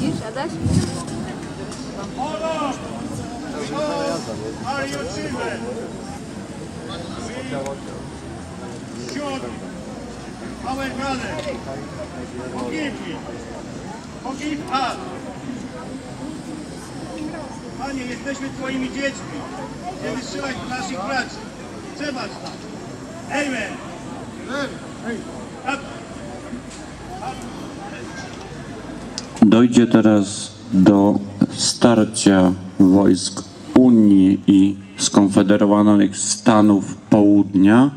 Widzisz, Adaś? Our brother. Forgive me. Forgive us. Panie, jesteśmy Twoimi dziećmi. Nie wysyłaj naszych braci. Przebacz nam. Amen. Tak. Dojdzie teraz do starcia wojsk Unii i skonfederowanych Stanów Południa.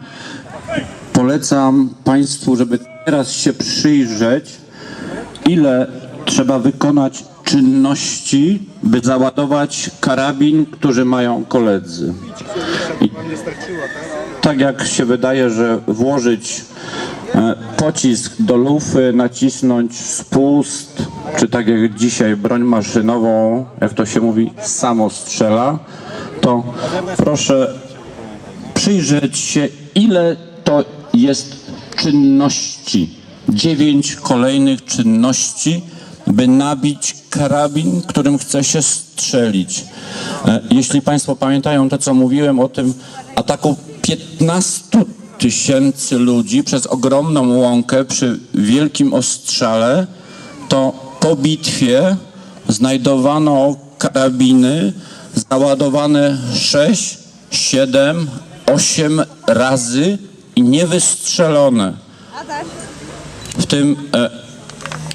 Polecam Państwu, żeby teraz się przyjrzeć, ile trzeba wykonać czynności, by załadować karabin, który mają koledzy. I tak jak się wydaje, że włożyć pocisk do lufy, nacisnąć spust, czy tak jak dzisiaj broń maszynową, jak to się mówi, samo strzela, to proszę przyjrzeć się, ile to jest czynności. Dziewięć kolejnych czynności, by nabić karabin, którym chce się strzelić. E, Jeśli Państwo pamiętają to, co mówiłem o tym ataku 15 tysięcy ludzi przez ogromną łąkę przy wielkim ostrzale, to po bitwie znajdowano karabiny załadowane 6, 7, 8 razy i niewystrzelone. W tym e,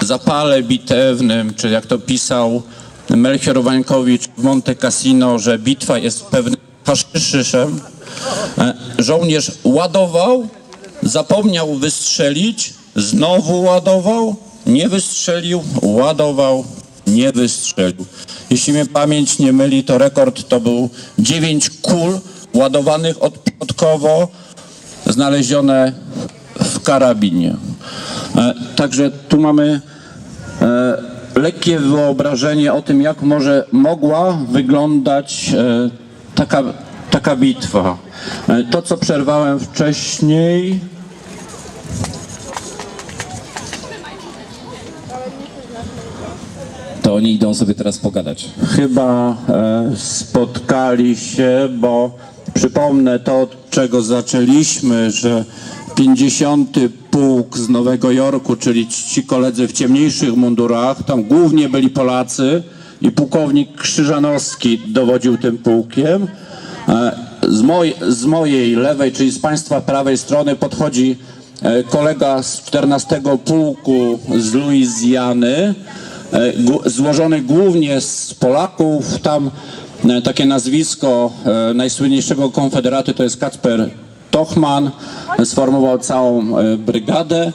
zapale bitewnym, czy jak to pisał Melchior Wańkowicz w Monte Cassino, że bitwa jest pewnym faszyszem, e, żołnierz ładował, zapomniał wystrzelić, znowu ładował, nie wystrzelił, ładował, nie wystrzelił. Jeśli mnie pamięć nie myli, to rekord to był 9 kul ładowanych odplotkowo, znalezione w karabinie. E, Także tu mamy e, lekkie wyobrażenie o tym, jak może mogła wyglądać taka, taka bitwa. E, To, co przerwałem wcześniej, To oni idą sobie teraz pogadać. chyba e, spotkali się, bo przypomnę to, od czego zaczęliśmy, że 50. Pułk z Nowego Jorku, czyli ci koledzy w ciemniejszych mundurach, tam głównie byli Polacy i pułkownik Krzyżanowski dowodził tym pułkiem. E, Z, moj, z mojej lewej, czyli z państwa prawej strony podchodzi e, kolega z 14 Pułku z Luizjany, e, złożony głównie z Polaków. Tam takie nazwisko najsłynniejszego konfederaty to jest Kacper Tochman, sformował całą brygadę.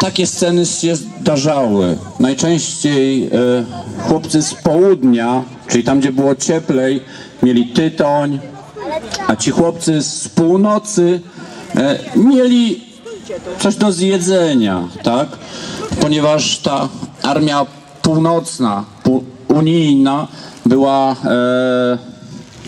Takie sceny się zdarzały. Najczęściej e, chłopcy z południa, czyli tam gdzie było cieplej, mieli tytoń, a ci chłopcy z północy e, mieli coś do zjedzenia, tak? Ponieważ ta armia północna, unijna była e,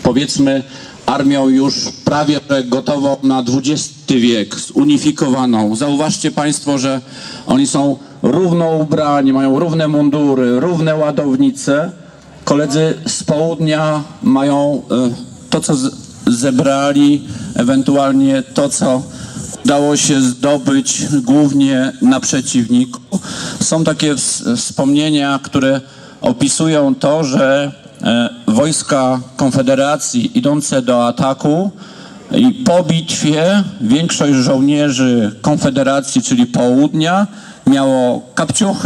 powiedzmy armią już prawie gotową na XX wiek, zunifikowaną. Zauważcie Państwo, że oni są równo ubrani, mają równe mundury, równe ładownice. Koledzy z południa mają e, to, co zebrali, ewentualnie to, co udało się zdobyć głównie na przeciwniku. Są takie ws- wspomnienia, które opisują to, że e, wojska Konfederacji idące do ataku i po bitwie większość żołnierzy Konfederacji, czyli południa, miało kapciuchy